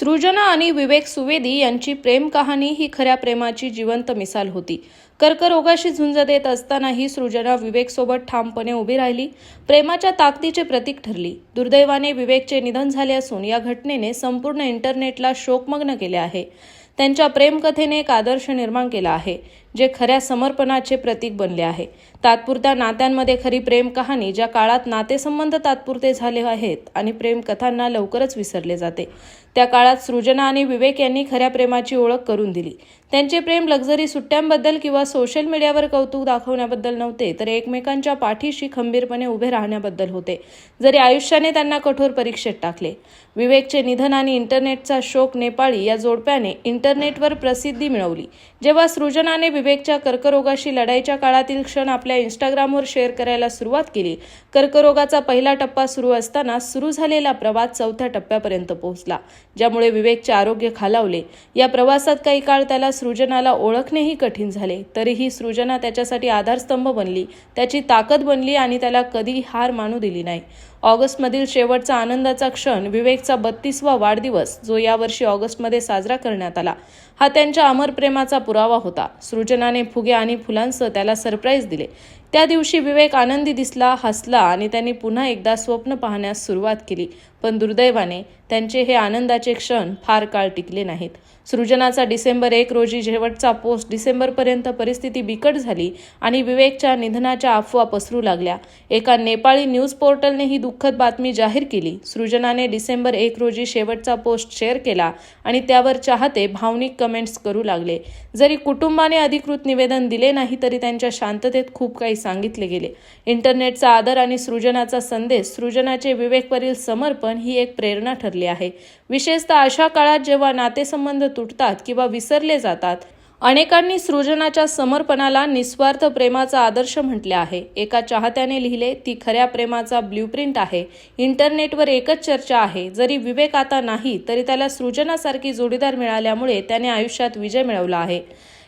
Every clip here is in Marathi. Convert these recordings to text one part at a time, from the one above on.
सृजना आणि विवेक सुवेदी यांची प्रेम कहाणी ही खऱ्या प्रेमाची जिवंत मिसाल होती. कर्करोगाशी झुंज देत असतानाही सृजना विवेकसोबत ठामपणे उभी राहिली. प्रेमाच्या ताकदीचे प्रतीक ठरली. दुर्दैवाने विवेकचे निधन झाले असून या घटनेने संपूर्ण इंटरनेटला शोकमग्न केले आहे. त्यांच्या प्रेमकथेने एक आदर्श निर्माण केला आहे. जे खऱ्या समर्पणाचे प्रतीक बनले आहे. तात्पुरत्या नात्यांमध्ये खरी प्रेम कहाणी ज्या काळात नातेसंबंध तात्पुरते झाले आहेत आणि प्रेम कथांना लवकरच विसरले जाते. त्या काळात सृजना आणि विवेक यांनी खऱ्या प्रेमाची ओळख करून दिली. त्यांचे प्रेम लक्झरी सुट्ट्यांबद्दल किंवा सोशल मीडियावर कौतुक दाखवण्याबद्दल नव्हते तर एकमेकांच्या पाठीशी खंबीरपणे उभे राहण्याबद्दल होते जरी आयुष्याने त्यांना कठोर परीक्षेत टाकले. विवेकचे निधन आणि इंटरनेटचा शोक नेपाळी या जोडप्याने इंटरनेटवर प्रसिद्धी मिळवली. जेव्हा सृजनाने विवेकच्या कर्करोगाशी लढाईच्या काळातील क्षण आपल्या इंस्टाग्रामवर शेअर करायला सुरुवात केली. कर्करोगाचा पहिला टप्पा सुरू असताना सुरू झालेला प्रवास चौथ्या टप्प्यापर्यंत पोहोचला ज्यामुळे विवेकचे आरोग्य खालावले. या प्रवासात काही काळ त्याला सृजनाला ओळखणेही कठीण झाले. तरीही सृजना त्याच्यासाठी आधारस्तंभ बनली. त्याची ताकद बनली आणि त्याला कधी हार मानू दिली नाही. ऑगस्टमधील शेवटचा आनंदाचा क्षण विवेकचा बत्तीसवा वाढदिवस जो यावर्षी ऑगस्टमध्ये साजरा करण्यात आला. हा त्यांच्या अमर प्रेमाचा पुरावा होता. सृजनाने फुगे आणि फुलांसह त्याला सरप्राईज दिले. त्या दिवशी विवेक आनंदी दिसला हसला आणि त्यांनी पुन्हा एकदा स्वप्न पाहण्यास सुरुवात केली. पण दुर्दैवाने त्यांचे हे आनंदाचे क्षण फार काळ टिकले नाहीत. सृजनाचा डिसेंबर एक रोजी शेवटचा पोस्ट डिसेंबरपर्यंत परिस्थिती बिकट झाली आणि विवेकच्या निधनाच्या अफवा पसरू लागल्या. एका नेपाळी न्यूज पोर्टलने ही दुःखद बातमी जाहीर केली. सृजनाने डिसेंबर एक रोजी शेवटचा पोस्ट शेअर केला आणि त्यावर चाहते भावनिक कमेंट्स करू लागले. जरी कुटुंबाने अधिकृत निवेदन दिले नाही तरी त्यांच्या शांततेत खूप काही सांगितले गेले. इंटरनेटचा आदर आणि सृजनाचा संदेश सृजनाचे विवेकवरील समर्पण ही एक प्रेरणा ठरली आहे. विशेषतः अशा काळात जेव्हा नातेसंबंध तुटतात किंवा विसरले जातात अनेकांनी सृजनाच्या समर्पणाला निस्वार्थ प्रेमाचा आदर्श म्हटले आहे. एका चाहत्याने लिहिले ती खऱ्या प्रेमाचा ब्ल्यूप्रिंट आहे. इंटरनेटवर एकच चर्चा आहे. जरी विवेक आता नाही तरी त्याला सृजनासारखी जोडीदार मिळाल्यामुळे त्याने आयुष्यात विजय मिळवला आहे.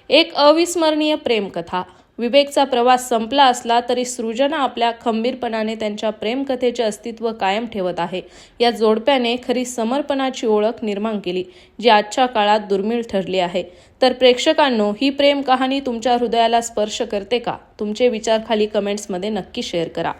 एक अविस्मरणीय प्रेमकथा. विवेकचा प्रवास संपला असला तरी सृजना आपल्या खंबीरपणाने त्यांच्या प्रेमकथेचे अस्तित्व कायम ठेवत आहे. या जोडप्याने खरी समर्पणाची ओळख निर्माण केली जी आजच्या काळात दुर्मिळ ठरली आहे. तर प्रेक्षकांनो ही प्रेम कहाणी तुमच्या हृदयाला स्पर्श करते का? तुमचे विचार खाली कमेंट्समध्ये नक्की शेअर करा.